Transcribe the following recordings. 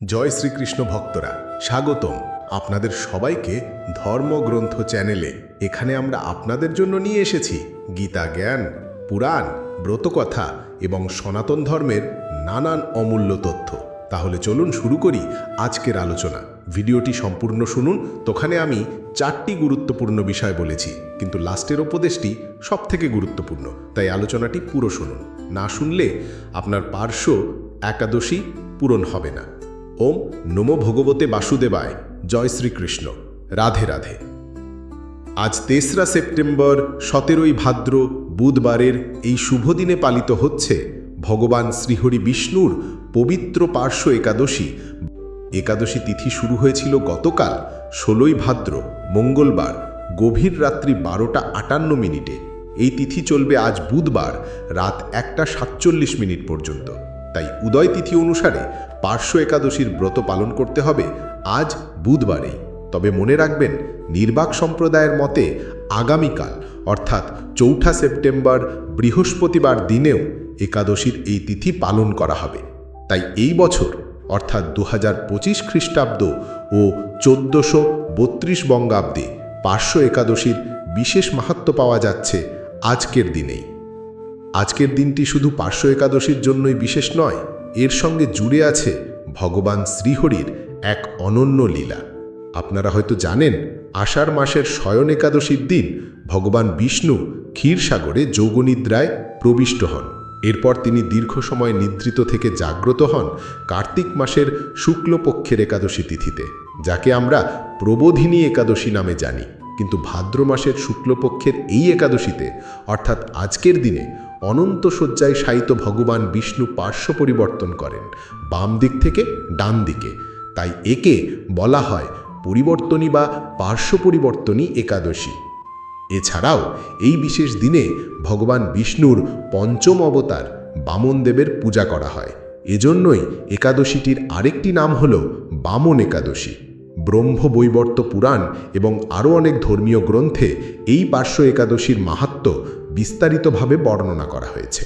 জয় শ্রীকৃষ্ণ ভক্তরা, স্বাগতম আপনাদের সবাইকে ধর্মগ্রন্থ চ্যানেলে। এখানে আমরা আপনাদের জন্য নিয়ে এসেছি গীতা জ্ঞান, পুরাণ, ব্রতকথা এবং সনাতন ধর্মের নানান অমূল্য তথ্য। তাহলে চলুন শুরু করি আজকের আলোচনা। ভিডিওটি সম্পূর্ণ শুনুন, তোখানে আমি চারটি গুরুত্বপূর্ণ বিষয় বলেছি, কিন্তু লাস্টের উপদেশটি সবথেকে গুরুত্বপূর্ণ, তাই আলোচনাটি পুরো শুনুন। না শুনলে আপনার পার্শ্ব একাদশী পূরণ হবে না। ওম নমো ভগবতে বাসুদেবায়। জয় শ্রীকৃষ্ণ। রাধে রাধে। আজ তেসরা সেপ্টেম্বর, সতেরোই ভাদ্র, বুধবারের এই শুভ দিনে পালিত হচ্ছে ভগবান শ্রীহরি বিষ্ণুর পবিত্র পার্শ্ব একাদশী। একাদশী তিথি শুরু হয়েছিল গতকাল, ষোলোই ভাদ্র, মঙ্গলবার, গভীর রাত্রি বারোটা আটান্ন মিনিটে। এই তিথি চলবে আজ বুধবার, রাত একটা সাতচল্লিশ মিনিট পর্যন্ত। তাই উদয় তিথি অনুসারে পার্শ্ব একাদশীর ব্রত পালন করতে হবে আজ বুধবারেই। তবে মনে রাখবেন, নির্বাক সম্প্রদায়ের মতে আগামীকাল, অর্থাৎ চৌঠা সেপ্টেম্বর বৃহস্পতিবার দিনেও একাদশীর এই তিথি পালন করা হবে। তাই এই বছর, অর্থাৎ দু হাজার পঁচিশ খ্রিস্টাব্দ ও চোদ্দোশো বত্রিশ বঙ্গাব্দে পার্শ্ব একাদশীর বিশেষ মাহাত্ম পাওয়া যাচ্ছে আজকের দিনেই। আজকের দিনটি শুধু পার্শ্ব একাদশীর জন্যই বিশেষ নয় এর সঙ্গে জুড়ে আছে ভগবান শ্রীহরির এক অনন্য লীলা। আপনারা হয়তো জানেন, আষাঢ় মাসের শয়ন একাদশীর দিন ভগবান বিষ্ণু ক্ষীরসাগরে যোগনিদ্রায় প্রবিষ্ট হন। এরপর তিনি দীর্ঘ সময় নিদ্রিত থেকে জাগ্রত হন কার্তিক মাসের শুক্লপক্ষের একাদশী তিথিতে, যাকে আমরা প্রবোধিনী একাদশী নামে জানি। কিন্তু ভাদ্র মাসের শুক্লপক্ষের এই একাদশীতে, অর্থাৎ আজকের দিনে অনন্ত শয্যায় শায়িত ভগবান বিষ্ণু পার্শ্ব পরিবর্তন করেন, বাম দিক থেকে ডান দিকে। তাই একে বলা হয় পরিবর্তনী বা পার্শ্ব পরিবর্তনী একাদশী। এছাড়াও এই বিশেষ দিনে ভগবান বিষ্ণুর পঞ্চম অবতার বামনদেবের পূজা করা হয়। এজন্যই একাদশীটির আরেকটি নাম হল বামন একাদশী। ব্রহ্ম বৈবর্ত পুরাণ এবং আরও অনেক ধর্মীয় গ্রন্থে এই পার্শ্ব একাদশীর মাহাত্ম বিস্তারিতভাবে বর্ণনা করা হয়েছে।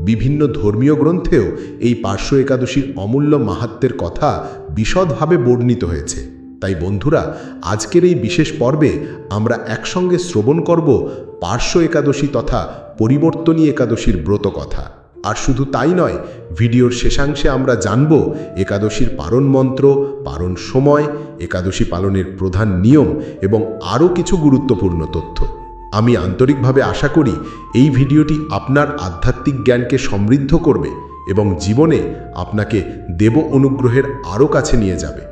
বিভিন্ন ধর্মীয় গ্রন্থেও এই পার্শ্ব একাদশীর অমূল্য মাহাত্মের কথা বিশদভাবে বর্ণিত হয়েছে। তাই বন্ধুরা, আজকের এই বিশেষ পর্বে আমরা একসঙ্গে শ্রবণ করব পার্শ্ব একাদশী তথা পরিবর্তনী একাদশীর ব্রত কথা। আর শুধু তাই নয়, ভিডিওর শেষাংশে আমরা জানব একাদশীর পারণ মন্ত্র, পারণ সময়, একাদশী পালনের প্রধান নিয়ম এবং আরও কিছু গুরুত্বপূর্ণ তথ্য। আমি আন্তরিকভাবে আশা করি এই ভিডিওটি আপনার আধ্যাত্মিক জ্ঞানকে সমৃদ্ধ করবে এবং জীবনে আপনাকে দেব অনুগ্রহের আরও কাছে নিয়ে যাবে।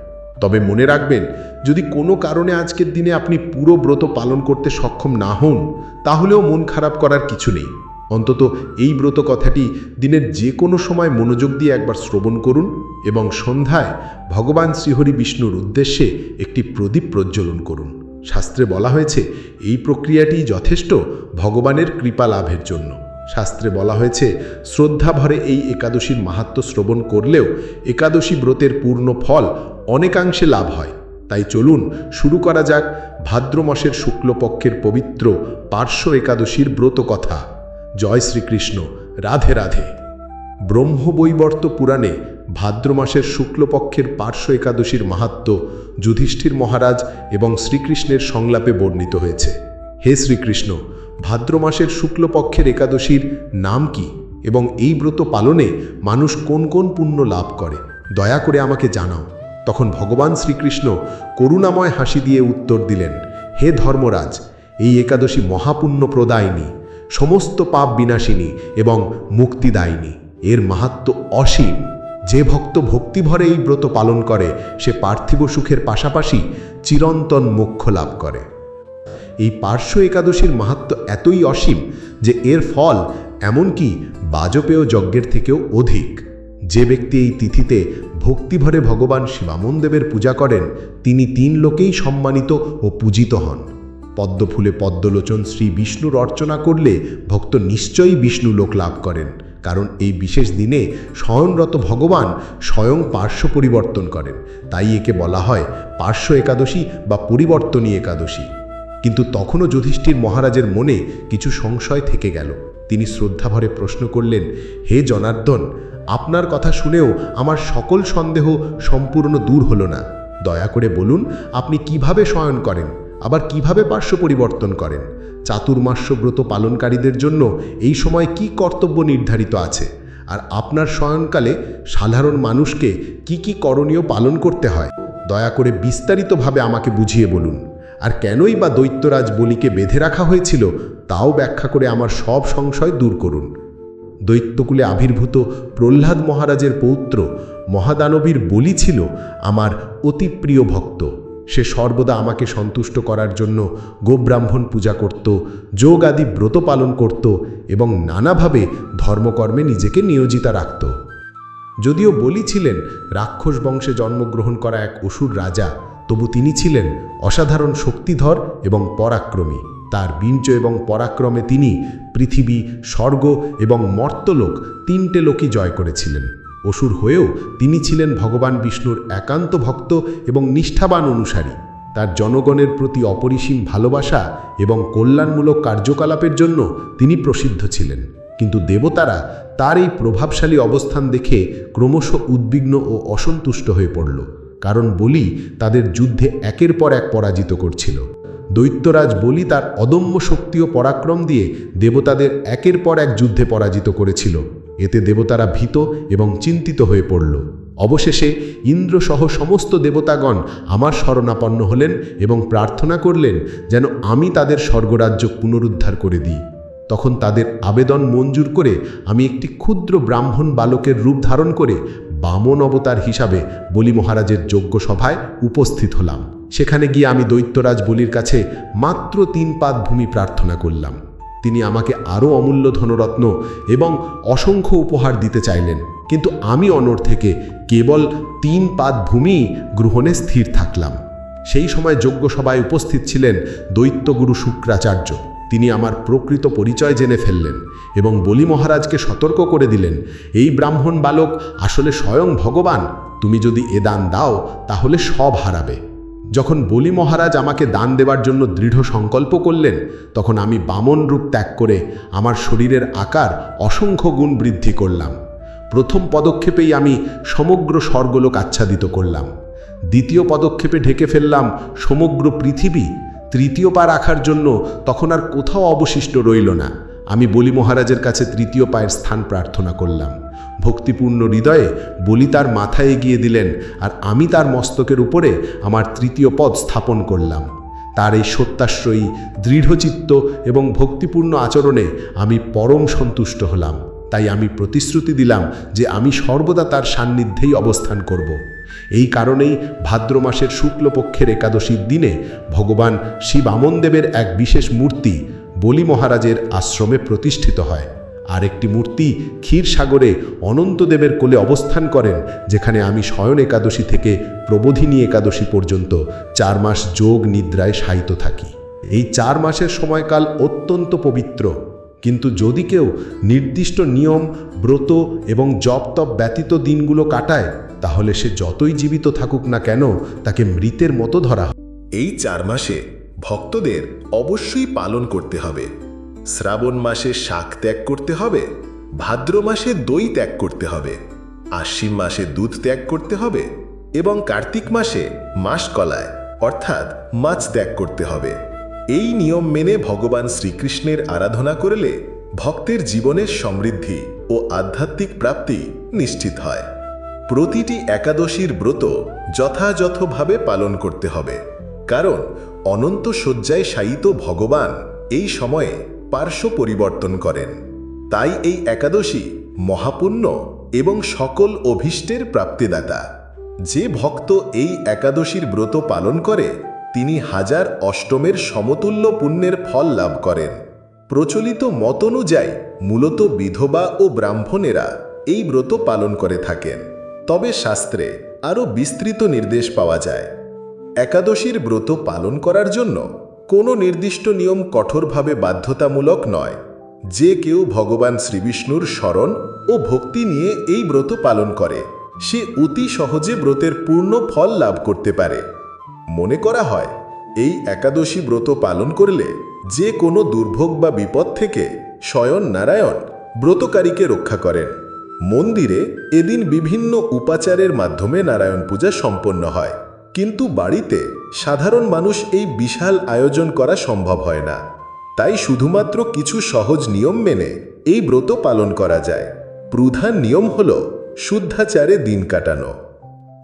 তবে মনে রাখবেন, যদি কোনো কারণে আজকের দিনে আপনি পুরো ব্রত পালন করতে সক্ষম না হন, তাহলেও মন খারাপ করার কিছু নেই। অন্তত এই ব্রত কথাটি দিনের যে কোনো সময় মনোযোগ দিয়ে একবার শ্রবণ করুন এবং সন্ধ্যায় ভগবান শ্রীহরি বিষ্ণুর উদ্দেশ্যে একটি প্রদীপ প্রজ্বলন করুন। শাস্ত্রে বলা হয়েছে, এই প্রক্রিয়াটি যথেষ্ট ভগবানের কৃপা লাভের জন্য। শাস্ত্রে বলা হয়েছে শ্রদ্ধাভরে এই একাদশীর মাহাত্ম শ্রবণ করলেও একাদশী ব্রতের পূর্ণ ফল অনেকাংশে লাভ হয়। তাই চলুন শুরু করা যাক ভাদ্র মাসের শুক্লপক্ষের পবিত্র পার্শ্ব একাদশীর ব্রত কথা জয় শ্রীকৃষ্ণ। রাধে রাধে। ব্রহ্মবৈবর্ত পুরাণে ভাদ্র মাসের শুক্লপক্ষের পার্শ্ব একাদশীর মাহাত্ম যুধিষ্ঠির মহারাজ এবং শ্রীকৃষ্ণের সংলাপে বর্ণিত হয়েছে। হে শ্রীকৃষ্ণ, ভাদ্র মাসের শুক্লপক্ষের একাদশীর নাম কি এবং এই ব্রত পালনে মানুষ কোন কোন পুণ্য লাভ করে? দয়া করে আমাকে জানাও। তখন ভগবান শ্রীকৃষ্ণ করুণাময় হাসি দিয়ে উত্তর দিলেন, হে ধর্মরাজ, এই একাদশী মহাপুণ্য প্রদায়িনী, সমস্ত পাপ বিনাশিনী এবং মুক্তিদায়িনী। এর মাহাত্ম অসীম। যে ভক্ত ভক্তিভরে এই ব্রত পালন করে, সে পার্থিব সুখের পাশাপাশি চিরন্তন মোক্ষ লাভ করে। এই পার্শ্ব একাদশীর মাহাত্ম এতই অসীম যে এর ফল, এমনকি বাজপেয় যজ্ঞের থেকেও অধিক। যে ব্যক্তি এই তিথিতে ভক্তিভরে ভগবান শিবামনদেবের পূজা করেন, তিনি তিন লোকেই সম্মানিত ও পূজিত হন। পদ্মফুলে পদ্মলোচন শ্রী বিষ্ণুর অর্চনা করলে ভক্ত নিশ্চয়ই বিষ্ণু লোক লাভ করেন। কারণ এই বিশেষ দিনে শয়নরত ভগবান স্বয়ং পার্শ্ব পরিবর্তন করেন। তাই একে বলা হয় পার্শ্ব একাদশী বা পরিবর্তনী একাদশী। কিন্তু তখনও যুধিষ্ঠির মহারাজের মনে কিছু সংশয় থেকে গেল। তিনি শ্রদ্ধাভরে প্রশ্ন করলেন, হে জনার্দন, আপনার কথা শুনেও আমার সকল সন্দেহ সম্পূর্ণ দূর হলো না। দয়া করে বলুন, আপনি কীভাবে শয়ন করেন? আবার কীভাবে পার্শ্ব পরিবর্তন করেন? চাতুর্মাস্য ব্রত পালনকারীদের জন্য এই সময় কি কর্তব্য নির্ধারিত আছে? আর আপনার শয়নকালে সাধারণ মানুষকে কি কি করণীয় পালন করতে হয়? দয়া করে বিস্তারিতভাবে আমাকে বুঝিয়ে বলুন। আর কেনই বা দৈত্যরাজ বলিকে বেঁধে রাখা হয়েছিল তাও ব্যাখ্যা করে আমার সব সংশয় দূর করুন। দৈত্যকুলে আবির্ভূত প্রহ্লাদ মহারাজের পৌত্র মহাদানবীর বলি ছিল আমার অতি প্রিয় ভক্ত। সে সর্বদা আমাকে সন্তুষ্ট করার জন্য গোব্রাহ্মণ পূজা করত, যোগ আদি ব্রত পালন করত এবং নানাভাবে ধর্মকর্মে নিজেকে নিয়োজিতা রাখত। যদিও বলি ছিলেন, রাক্ষস বংশে জন্মগ্রহণ করা এক অসুর রাজা, তবু তিনি ছিলেন অসাধারণ শক্তিধর এবং পরাক্রমী। তার বীর্য এবং পরাক্রমে তিনি পৃথিবী, স্বর্গ এবং মর্তলোক তিনটে লোকই জয় করেছিলেন। অসুর হয়েও তিনি ছিলেন ভগবান বিষ্ণুর একান্ত ভক্ত এবং নিষ্ঠাবান অনুসারী। তার জনগণের প্রতি অপরিসীম ভালোবাসা এবং কল্যাণমূলক কার্যকলাপের জন্য তিনি প্রসিদ্ধ ছিলেন। কিন্তু দেবতারা তার এই প্রভাবশালী অবস্থান দেখে ক্রমশ উদ্বিগ্ন ও অসন্তুষ্ট হয়ে পড়ল। কারণ বলি তাদের যুদ্ধে একের পর এক পরাজিত করছিল। দৈত্যরাজ বলি তার অদম্য শক্তি ও পরাক্রম দিয়ে দেবতাদের একের পর এক যুদ্ধে পরাজিত করেছিল। এতে দেবতারা ভীত এবং চিন্তিত হয়ে পড়ল। অবশেষে ইন্দ্রসহ সমস্ত দেবতাগণ আমার শরণাপন্ন হলেন এবং প্রার্থনা করলেন যেন আমি তাদের স্বর্গরাজ্য পুনরুদ্ধার করে দিই। তখন তাদের আবেদন মঞ্জুর করে আমি একটি ক্ষুদ্র ব্রাহ্মণ বালকের রূপ ধারণ করে বামন অবতার হিসাবে বলি মহারাজের যোগ্য সভায় উপস্থিত হলাম। সেখানে গিয়ে আমি দৈত্যরাজ বলির কাছে মাত্র তিন পাদ ভূমি প্রার্থনা করলাম। তিনি আমাকে আরও অমূল্য ধনরত্ন এবং অসংখ্য উপহার দিতে চাইলেন। কিন্তু আমি অনর থেকে কেবল তিন পাদ ভূমি গ্রহণে স্থির থাকলাম। সেই সময় যজ্ঞ সভায় উপস্থিত ছিলেন দৈত্যগুরু শুক্রাচার্য। তিনি আমার প্রকৃত পরিচয় জেনে ফেললেন এবং বলি মহারাজকে সতর্ক করে দিলেন, এই ব্রাহ্মণ বালক আসলে স্বয়ং ভগবান। তুমি যদি এ দান দাও, তাহলে সব হারাবে। যখন বলি মহারাজ আমাকে দান দেবার জন্য দৃঢ় সংকল্প করলেন, তখন আমি বামন রূপ ত্যাগ করে আমার শরীরের আকার অসংখ্য গুণ বৃদ্ধি করলাম। প্রথম পদক্ষেপেই আমি সমগ্র স্বর্গলোক আচ্ছাদিত করলাম। দ্বিতীয় পদক্ষেপে ঢেকে ফেললাম সমগ্র পৃথিবী। তৃতীয় পা রাখার জন্য তখন আর কোথাও অবশিষ্ট রইল না। আমি বলি মহারাজের কাছে তৃতীয় পায়ের স্থান প্রার্থনা করলাম। ভক্তিপূর্ণ হৃদয়ে বলি তার মাথায় এগিয়ে দিলেন আর আমি তার মস্তকের উপরে আমার তৃতীয় পদ স্থাপন করলাম। তার এই সত্যাশ্রয়ী, দৃঢ়চিত্ত এবং ভক্তিপূর্ণ আচরণে আমি পরম সন্তুষ্ট হলাম। তাই আমি প্রতিশ্রুতি দিলাম যে আমি সর্বদা তার সান্নিধ্যেই অবস্থান করব। এই কারণেই ভাদ্র মাসের শুক্লপক্ষের একাদশীর দিনে ভগবান শিব আমনদেবের এক বিশেষ মূর্তি বলি মহারাজের আশ্রমে প্রতিষ্ঠিত হয়। আর একটি মূর্তি ক্ষীরসাগরে অনন্তদেবের কোলে অবস্থান করেন, যেখানে আমি শয়ন একাদশী থেকে প্রবোধিনী একাদশী পর্যন্ত চার মাস যোগ নিদ্রায় শায়িত থাকি। এই চার মাসের সময়কাল অত্যন্ত পবিত্র। কিন্তু যদি কেউ নির্দিষ্ট নিয়ম, ব্রত এবং জপ তপ ব্যতীত দিনগুলো কাটায়, তাহলে সে যতই জীবিত থাকুক না কেন, তাকে মৃতের মতো ধরা হয়। এই চার মাসে ভক্তদের অবশ্যই পালন করতে হবে। শ্রাবণ মাসে শাক ত্যাগ করতে হবে, ভাদ্র মাসে দই ত্যাগ করতে হবে, আশ্বিন মাসে দুধ ত্যাগ করতে হবে এবং কার্তিক মাসে মাসকলায় অর্থাৎ মাছ ত্যাগ করতে হবে। এই নিয়ম মেনে ভগবান শ্রীকৃষ্ণের আরাধনা করলে ভক্তের জীবনের সমৃদ্ধি ও আধ্যাত্মিক প্রাপ্তি নিশ্চিত হয়। প্রতিটি একাদশীর ব্রত যথাযথভাবে পালন করতে হবে, কারণ অনন্ত শয্যায় শায়িত ভগবান এই সময়ে পার্শ্ব পরিবর্তন করেন। তাই এই একাদশী মহাপুণ্য এবং সকল অভীষ্টের প্রাপ্তিদাতা। যে ভক্ত এই একাদশীর ব্রত পালন করে, তিনি হাজার অষ্টমের সমতুল্য পুণ্যের ফল লাভ করেন। প্রচলিত মত অনুযায়ী মূলত বিধবা ও ব্রাহ্মণেরা এই ব্রত পালন করে থাকেন। তবে শাস্ত্রে আরও বিস্তৃত নির্দেশ পাওয়া যায়। একাদশীর ব্রত পালন করার জন্য কোনো নির্দিষ্ট নিয়ম কঠোরভাবে বাধ্যতামূলক নয়। যে কেউ ভগবান শ্রীবিষ্ণুর স্মরণ ও ভক্তি নিয়ে এই ব্রত পালন করে। সে অতি সহজে ব্রতের পূর্ণ ফল লাভ করতে পারে। মনে করা হয়, এই একাদশী ব্রত পালন করলে যে কোনো দুর্ভোগ বা বিপদ থেকে স্বয়ং নারায়ণ ব্রতকারীকে রক্ষা করেন। মন্দিরে এদিন বিভিন্ন উপাচারের মাধ্যমে নারায়ণ পূজা সম্পন্ন হয়। কিন্তু বাড়িতে সাধারণ মানুষ এই বিশাল আয়োজন করা সম্ভব হয় না। তাই শুধুমাত্র কিছু সহজ নিয়ম মেনে এই ব্রত পালন করা যায়। প্রধান নিয়ম হল শুদ্ধাচারে দিন কাটানো।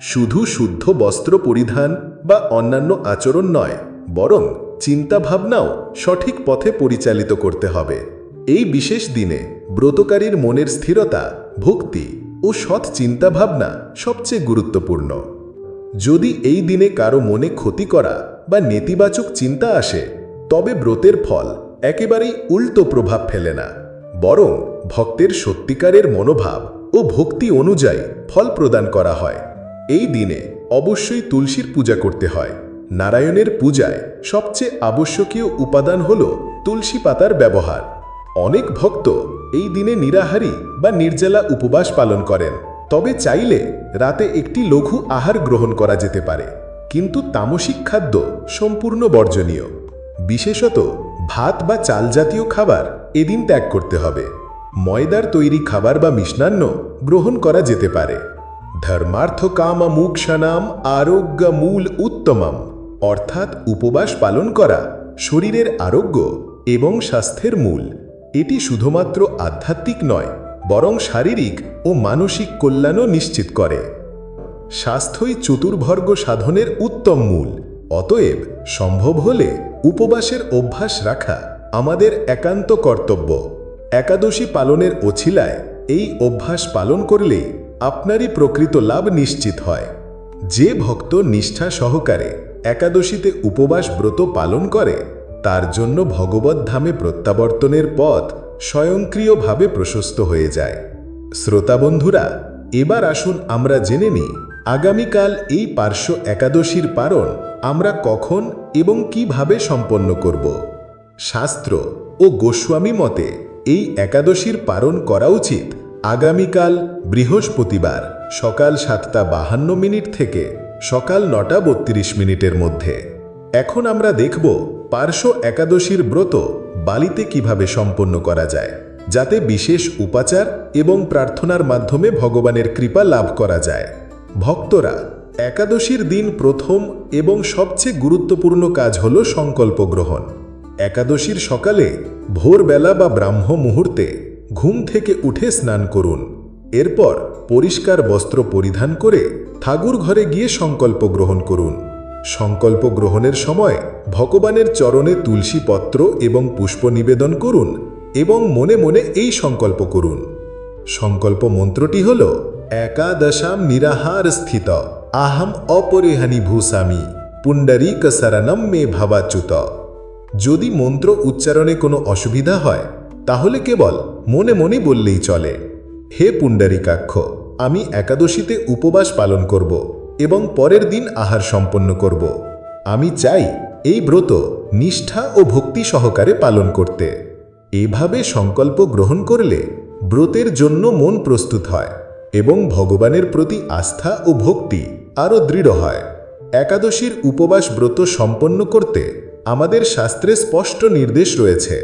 শুধু শুদ্ধ বস্ত্র পরিধান বা অন্যান্য আচরণ নয়, বরং চিন্তাভাবনাও সঠিক পথে পরিচালিত করতে হবে। এই বিশেষ দিনে ব্রতকারীর মনের স্থিরতা, ভক্তি ও সৎ চিন্তাভাবনা সবচেয়ে গুরুত্বপূর্ণ। যদি এই দিনে কারও মনে ক্ষতি করা বা নেতিবাচক চিন্তা আসে, তবে ব্রতের ফল একেবারেই উল্টো প্রভাব ফেলে না। বরং ভক্তের সত্যিকারের মনোভাব ও ভক্তি অনুযায়ী ফল প্রদান করা হয়। এই দিনে অবশ্যই তুলসীর পূজা করতে হয়। নারায়ণের পূজায় সবচেয়ে আবশ্যকীয় উপাদান হল তুলসী পাতার ব্যবহার। অনেক ভক্ত এই দিনে নিরাহারি বা নির্জলা উপবাস পালন করেন। তবে চাইলে রাতে একটি লঘু আহার গ্রহণ করা যেতে পারে। কিন্তু তামসিক খাদ্য সম্পূর্ণ বর্জনীয়। বিশেষত ভাত বা চাল জাতীয় খাবার এদিন ত্যাগ করতে হবে। ময়দার তৈরি খাবার বা মিষ্টান্ন গ্রহণ করা যেতে পারে। ধর্মার্থ কাম মুক্ষানাম আরোগ্য মূল উত্তমম। অর্থাৎ উপবাস পালন করা শরীরের আরোগ্য এবং স্বাস্থ্যের মূল। এটি শুধুমাত্র আধ্যাত্মিক নয় বরং শারীরিক ও মানসিক কল্যাণও নিশ্চিত করে। স্বাস্থ্যই চতুর্ভর্গ সাধনের উত্তম মূল। অতএব সম্ভব হলে উপবাসের অভ্যাস রাখা আমাদের একান্ত কর্তব্য। একাদশী পালনের অছিলায় এই অভ্যাস পালন করলে আপনারই প্রকৃত লাভ নিশ্চিত হয়। যে ভক্ত নিষ্ঠা সহকারে একাদশীতে উপবাস ব্রত পালন করে, তার জন্য ভগবত ধামে প্রত্যাবর্তনের পথ স্বয়ংক্রিয়ভাবে প্রশস্ত হয়ে যায়। শ্রোতা বন্ধুরা, এবার আসুন আমরা জেনে নিই, আগামীকাল এই পার্শ্ব একাদশীর পারণ আমরা কখন এবং কীভাবে সম্পন্ন করব। শাস্ত্র ও গোস্বামী মতে, এই একাদশীর পারণ করা উচিত আগামীকাল বৃহস্পতিবার সকাল সাতটা বাহান্ন মিনিট থেকে সকাল নটা বত্রিশ মিনিটের মধ্যে। এখন আমরা দেখব পার্শ্ব একাদশীর ব্রত বালিতে কীভাবে সম্পন্ন করা যায়, যাতে বিশেষ উপাচার এবং প্রার্থনার মাধ্যমে ভগবানের কৃপা লাভ করা যায়। ভক্তরা, একাদশীর দিন প্রথম এবং সবচেয়ে গুরুত্বপূর্ণ কাজ হল সংকল্প গ্রহণ। একাদশীর সকালে ভোরবেলা বা ব্রাহ্ম মুহূর্তে ঘুম থেকে উঠে স্নান করুন। এরপর পরিষ্কার বস্ত্র পরিধান করে ঠাকুর ঘরে গিয়ে সংকল্প গ্রহণ করুন। সংকল্প গ্রহণের সময় ভগবানের চরণে তুলসী পত্র এবং পুষ্প নিবেদন করুন এবং মনে মনে এই সংকল্প করুন। সংকল্প মন্ত্রটি হল, একাদশাম নিরাহার স্থিত, আহম অপরিহানি ভূস্বামী পুণ্ডরীক শরণম মে ভাবাচ্যুত। যদি মন্ত্র উচ্চারণে কোনো অসুবিধা হয়, তাহলে কেবল মনে মনে বললেই চলে, হে পুণ্ডরীকাক্ষ, আমি একাদশীতে উপবাস পালন করব। এবং পরের দিন আহার সম্পন্ন করব। আমি চাই এই ব্রত নিষ্ঠা ও ভক্তি সহকারে পালন করতে। এভাবে সংকল্প গ্রহণ করলে ব্রতের জন্য মন প্রস্তুত হয় এবং ভগবানের প্রতি আস্থা ও ভক্তি আরও দৃঢ় হয়। একাদশীর উপবাস ব্রত সম্পন্ন করতে আমাদের শাস্ত্রে স্পষ্ট নির্দেশ রয়েছে।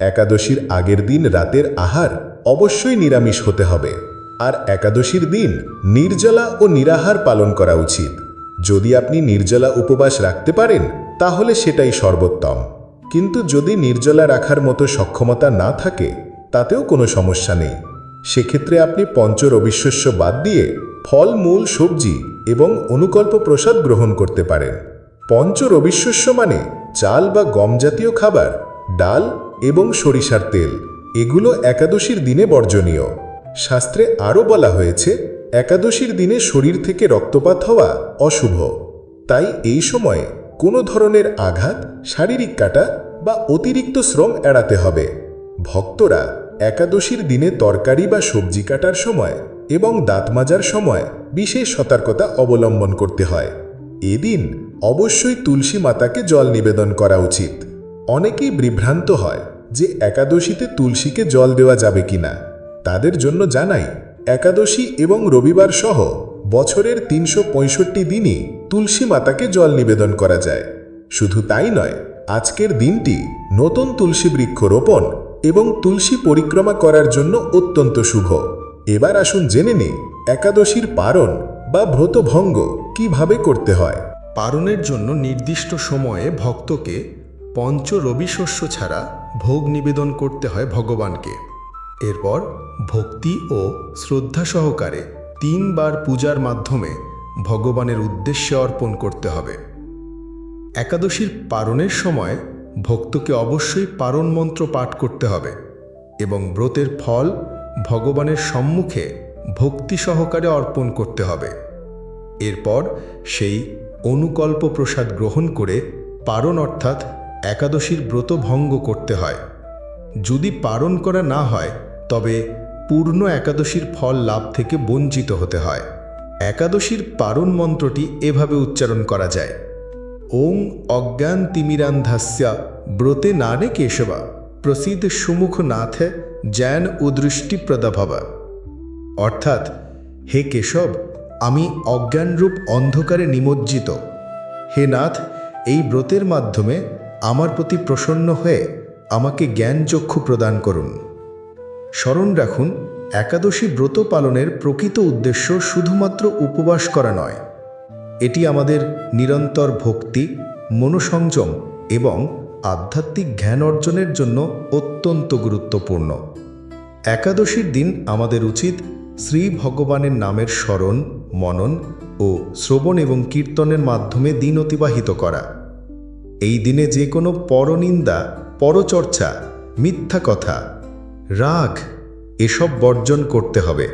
একাদশীর আগের দিন রাতের আহার অবশ্যই নিরামিষ হতে হবে। আর একাদশীর দিন নির্জলা ও নিরাহার পালন করা উচিত। যদি আপনি নির্জলা উপবাস রাখতে পারেন, তাহলে সেটাই সর্বোত্তম। কিন্তু যদি নির্জলা রাখার মতো সক্ষমতা না থাকে, তাতেও কোনো সমস্যা নেই। সেক্ষেত্রে আপনি পঞ্চ রবিশস্য বাদ দিয়ে ফল, মূল, সবজি এবং অনুকল্প প্রসাদ গ্রহণ করতে পারেন। পঞ্চ রবিশস্য মানে চাল বা গম জাতীয় খাবার, ডাল এবং সরিষার তেল। এগুলো একাদশীর দিনে বর্জনীয়। শাস্ত্রে আরও বলা হয়েছে, একাদশীর দিনে শরীর থেকে রক্তপাত হওয়া অশুভ। তাই এই সময়ে কোনো ধরনের আঘাত, শারীরিক কাটা বা অতিরিক্ত শ্রম এড়াতে হবে। ভক্তরা একাদশীর দিনে তরকারি বা সবজি কাটার সময় এবং দাঁত মাজার সময় বিশেষ সতর্কতা অবলম্বন করতে হয়। এদিন অবশ্যই তুলসী মাতাকে জল নিবেদন করা উচিত। অনেকেই বিভ্রান্ত হয় যে একাদশীতে তুলসীকে জল দেওয়া যাবে কিনা। তাদের জন্য জানাই, একাদশী এবং রবিবার সহ বছরের তিনশো পঁয়ষট্টি দিনই তুলসী মাতাকে জল নিবেদন করা যায়। শুধু তাই নয়, আজকের দিনটি নতুন তুলসী বৃক্ষ রোপণ এবং তুলসী পরিক্রমা করার জন্য অত্যন্ত শুভ। এবার আসুন জেনে নিই, একাদশীর পারণ বা ব্রতভঙ্গ কীভাবে করতে হয়। পারণের জন্য নির্দিষ্ট সময়ে ভক্তকে পঞ্চ রবি শস্য ছাড়া ভোগ নিবেদন করতে হয় ভগবানকে। এরপর ভক্তি ও শ্রদ্ধা সহকারে তিনবার পূজার মাধ্যমে ভগবানের উদ্দেশ্যে অর্পণ করতে হবে। একাদশীর পারণের সময় ভক্তকে অবশ্যই পারণ মন্ত্র পাঠ করতে হবে এবং ব্রতের ফল ভগবানের সম্মুখে ভক্তি সহকারে অর্পণ করতে হবে। এরপর সেই অনুকল্প প্রসাদ গ্রহণ করে পারণ অর্থাৎ একাদশীর ব্রত ভঙ্গ করতে হয়। যদি পারণ করা না হয় তবে পূর্ণ একাদশীর ফল লাভ থেকে বঞ্চিত হতে হয়। একাদশীর পারণ মন্ত্রটি এভাবে উচ্চারণ করা যায়। ওং অজ্ঞান তিমিরান্ধাস্য ব্রতে নানে কেশবা প্রসিদ্ধ সুমুখ নাথে জ্ঞান উদৃষ্টি প্রদাভবা। অর্থাৎ, হে কেশব, আমি অজ্ঞানরূপ অন্ধকারে নিমজ্জিত। হে নাথ, এই ব্রতের মাধ্যমে আমার প্রতি প্রসন্ন হয়ে আমাকে জ্ঞানচক্ষু প্রদান করুন। স্মরণ রাখুন, একাদশী ব্রত পালনের প্রকৃত উদ্দেশ্য শুধুমাত্র উপবাস করা নয়। এটি আমাদের নিরন্তর ভক্তি, মনোসংযম এবং আধ্যাত্মিক জ্ঞান অর্জনের জন্য অত্যন্ত গুরুত্বপূর্ণ। একাদশীর দিন আমাদের উচিত শ্রী ভগবানের নামের স্মরণ, মনন ও শ্রবণ এবং কীর্তনের মাধ্যমে দিন অতিবাহিত করা। এই দিনে যে কোনো পরনিন্দা, পরচর্চা, মিথ্যা কথা রাগ, এসব বর্জন করতে হবে।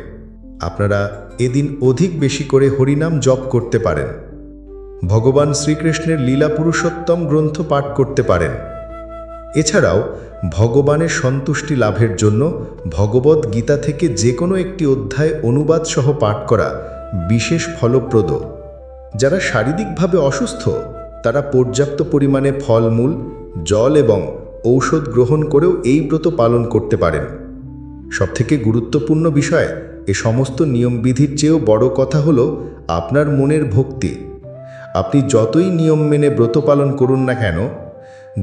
আপনারা এদিন অধিক বেশি করে হরিনাম জপ করতে পারেন। ভগবান শ্রীকৃষ্ণের লীলা পুরুষোত্তম গ্রন্থ পাঠ করতে পারেন। এছাড়াও, ভগবানের সন্তুষ্টি লাভের জন্য ভগবত গীতা থেকে যে কোনো একটি অধ্যায় অনুবাদ সহ পাঠ করা বিশেষ ফলপ্রদ। যারা শারীরিকভাবে অসুস্থ, তারা পর্যাপ্ত পরিমাণে ফলমূল, জল এবং ঔষধ গ্রহণ করেও এই ব্রত পালন করতে পারেন। সবথেকে গুরুত্বপূর্ণ বিষয়, এ সমস্ত নিয়মবিধির চেয়েও বড় কথা হলো আপনার মনের ভক্তি। আপনি যতই নিয়ম মেনে ব্রত পালন করুন না কেন,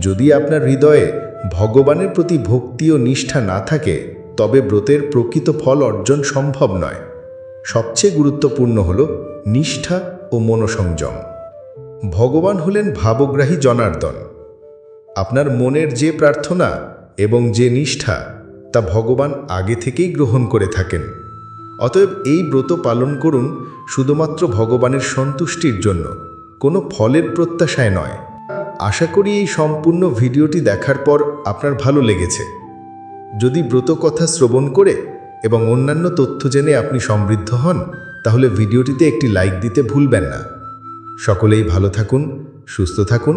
যদি আপনার হৃদয়ে ভগবানের প্রতি ভক্তি ও নিষ্ঠা না থাকে, তবে ব্রতের প্রকৃত ফল অর্জন সম্ভব নয়। সবচেয়ে গুরুত্বপূর্ণ হল নিষ্ঠা ও মনোসংযম। ভগবান হলেন ভাবগ্রাহী জনার্দন। আপনার মনের যে প্রার্থনা এবং যে নিষ্ঠা, তা ভগবান আগে থেকেই গ্রহণ করে থাকেন। অতএব এই ব্রত পালন করুন শুধুমাত্র ভগবানের সন্তুষ্টির জন্য, কোনো ফলের প্রত্যাশায় নয়। আশা করি এই সম্পূর্ণ ভিডিওটি দেখার পর আপনার ভালো লেগেছে। যদি ব্রত কথা শ্রবণ করে এবং অন্যান্য তথ্য জেনে আপনি সমৃদ্ধ হন, তাহলে ভিডিওটিতে একটি লাইক দিতে ভুলবেন না। সকলেই ভালো থাকুন, সুস্থ থাকুন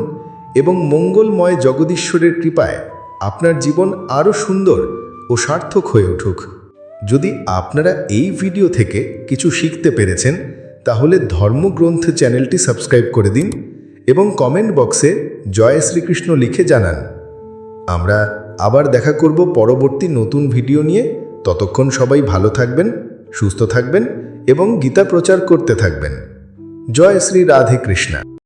এবং মঙ্গলময় জগদীশ্বরের কৃপায় আপনার জীবন আরও সুন্দর ও সার্থক হয়ে উঠুক। যদি আপনারা এই ভিডিও থেকে কিছু শিখতে পেরেছেন, তাহলে ধর্মগ্রন্থ চ্যানেলটি সাবস্ক্রাইব করে দিন এবং কমেন্ট বক্সে জয় শ্রীকৃষ্ণ লিখে জানান। আমরা আবার দেখা করব পরবর্তী নতুন ভিডিও নিয়ে। ততক্ষণ সবাই ভালো থাকবেন, সুস্থ থাকবেন এবং গীতা প্রচার করতে থাকবেন। জয় শ্রী রাধে কৃষ্ণা।